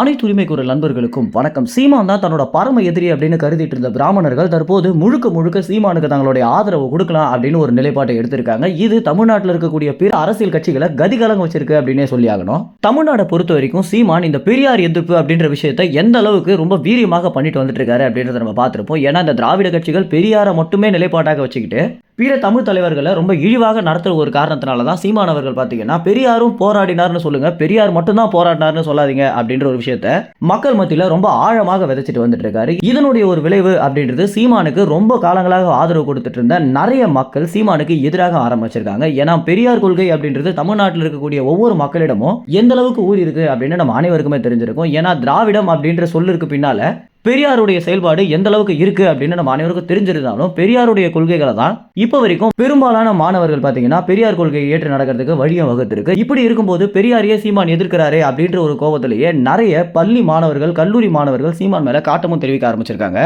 அனைத்து உரிமை குரல் நண்பர்களுக்கும் வணக்கம். சீமான் தான் தன்னோட பரம எதிரி அப்படின்னு கருதிட்டு இருந்த பிராமணர்கள் தற்போது முழுக்க முழுக்க சீமானுக்கு தங்களுடைய ஆதரவு கொடுக்கலாம் அப்படின்னு ஒரு நிலைப்பாட்டை எடுத்திருக்காங்க. இது தமிழ்நாட்டில் இருக்கக்கூடிய பிற அரசியல் கட்சிகளை கதிகலங்க வச்சிருக்கு அப்படின்னே சொல்லி ஆகணும். தமிழ்நாடை பொறுத்த வரைக்கும் சீமான் இந்த பெரியார் எதிர்ப்பு அப்படின்ற விஷயத்தை எந்த அளவுக்கு ரொம்ப வீரியமாக பண்ணிட்டு வந்துட்டு இருக்காரு அப்படின்றத நம்ம பார்த்துருப்போம். ஏன்னா இந்த திராவிட கட்சிகள் பெரியாரை மட்டுமே நிலைப்பாட்டாக வச்சுக்கிட்டு பிற தமிழ் தலைவர்களை ரொம்ப இழிவாக நடத்துற ஒரு காரணத்தினால தான் சீமான் அவர்கள் பார்த்தீங்கன்னா பெரியாரும் போராடினார்னு சொல்லுங்க. பெரியார் மட்டும்தான் போராடினார்னு சொல்லாதீங்க அப்படின்ற ஒரு விஷயத்த மக்கள் மத்தியில் ரொம்ப ஆழமாக விதைச்சிட்டு வந்துட்டு இருக்காரு இதனுடைய ஒரு விளைவு அப்படின்றது சீமானுக்கு ரொம்ப காலங்களாக ஆதரவு கொடுத்துட்டு இருந்த நிறைய மக்கள் சீமானுக்கு எதிராக ஆரம்பிச்சிருக்காங்க. ஏன்னா பெரியார் கொள்கை அப்படின்றது தமிழ்நாட்டில் இருக்கக்கூடிய ஒவ்வொரு மக்களிடமும் எந்த அளவுக்கு ஊறி இருக்கு அப்படின்னு நம்ம அனைவருக்குமே தெரிஞ்சிருக்கும். ஏன்னா திராவிடம் அப்படின்ற சொல்லிருக்கு பின்னால பெரியாருடைய செயல்பாடு எந்த அளவுக்கு இருக்கு அப்படின்னு நம்ம அனைவருக்கும் தெரிஞ்சிருந்தாலும் பெரியாருடைய கொள்கைகளை தான் இப்போ வரைக்கும் பெரும்பாலான மாணவர்கள் பார்த்தீங்கன்னா பெரியார் கொள்கையை ஏற்று நடக்கிறதுக்கு வழியை வகுத்திருக்கு. இப்படி இருக்கும்போது பெரியாரையே சீமான் எதிர்க்கிறாரே அப்படின்ற ஒரு கோபத்திலேயே நிறைய பள்ளி மாணவர்கள் கல்லூரி மாணவர்கள் சீமான் மேல காட்டமும் தெரிவிக்க ஆரம்பிச்சிருக்காங்க.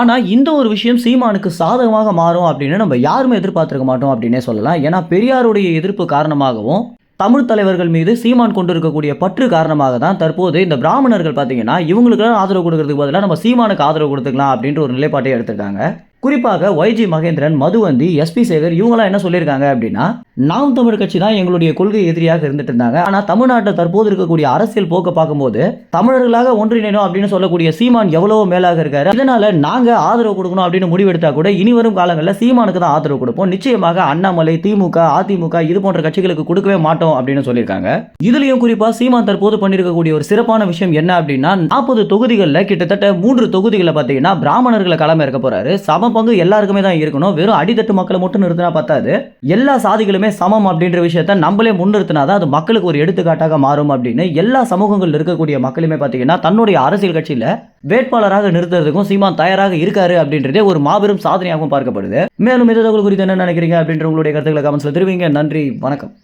ஆனால் இந்த ஒரு விஷயம் சீமானுக்கு சாதகமாக மாறும் அப்படின்னு நம்ம யாருமே எதிர்பார்த்துருக்க மாட்டோம் அப்படின்னே சொல்லலாம். ஏன்னா பெரியாருடைய எதிர்ப்பு காரணமாகவும் தமிழ் தலைவர்கள் மீது சீமான் கொண்டு இருக்கக்கூடிய பற்று காரணமாக தான் தற்போது இந்த பிராமணர்கள் பார்த்தீங்கன்னா இவங்களுக்கெல்லாம் ஆதரவு கொடுக்கறதுக்கு பதிலாக நம்ம சீமானுக்கு ஆதரவு கொடுத்துக்கலாம் அப்படின்ற ஒரு நிலைப்பாட்டை எடுத்திருக்காங்க. குறிப்பாக ஒய்ஜி மகேந்திரன் மதுவந்தி எஸ்பி சேகர் இவங்களாம் என்ன சொல்லியிருக்காங்க அப்படின்னா நாம் தமிழ் கட்சி தான் எங்களுடைய கொள்கை எதிரியாக இருந்துட்டு இருந்தாங்க. ஆனால் தமிழ்நாட்டில் தற்போது இருக்கக்கூடிய அரசியல் போக்கை பார்க்கும்போது தமிழர்களாக ஒன்றிணைணும் அப்படின்னு சொல்லக்கூடிய சீமான் எவ்வளவோ மேலாக இருக்காரு. இதனால நாங்க ஆதரவு கொடுக்கணும் அப்படின்னு முடிவெடுத்தா கூட இனி வரும் காலங்களில் சீமானுக்கு தான் ஆதரவு கொடுப்போம். நிச்சயமாக அண்ணாமலை திமுக அதிமுக இது போன்ற கட்சிகளுக்கு கொடுக்கவே மாட்டோம் அப்படின்னு சொல்லியிருக்காங்க. இதுலயும் குறிப்பா சீமான் தற்போது பண்ணியிருக்கக்கூடிய ஒரு சிறப்பான விஷயம் என்ன அப்படின்னா நாற்பது தொகுதிகளில் கிட்டத்தட்ட மூன்று தொகுதிகளை பார்த்தீங்கன்னா பிராமணர்களை களம் இருக்க போறாரு. சம பங்கு எல்லாருக்குமே தான் இருக்கணும். வெறும் அடித்தட்டு மக்களை மட்டும் நிறுத்தினா பத்தாது. எல்லா சாதிகளுமே சமம் அப்படின்ற விஷயத்த நம்மளே முன்னிறுத்தினாதான் அது மக்களுக்கு ஒரு எடுத்துக்காட்டாக மாறும் அப்படின்னு எல்லா சமூகங்களில் இருக்கக்கூடிய மக்களுமே பார்த்தீங்கன்னா தன்னுடைய அரசியல் கட்சியில வேட்பாளராக நிறுத்துறதுக்கும் சீமான் தயாராக இருக்காரு அப்படின்றதே ஒரு மாபெரும் சாதனையாகவும் பார்க்கப்படுது. மேலும் இது தகவல் குறித்து என்ன நினைக்கிறீங்க அப்படின்ற உங்களுடைய கருத்துக்களை கமெண்ட்ஸ்ல தெரிவிங்க. நன்றி. வணக்கம்.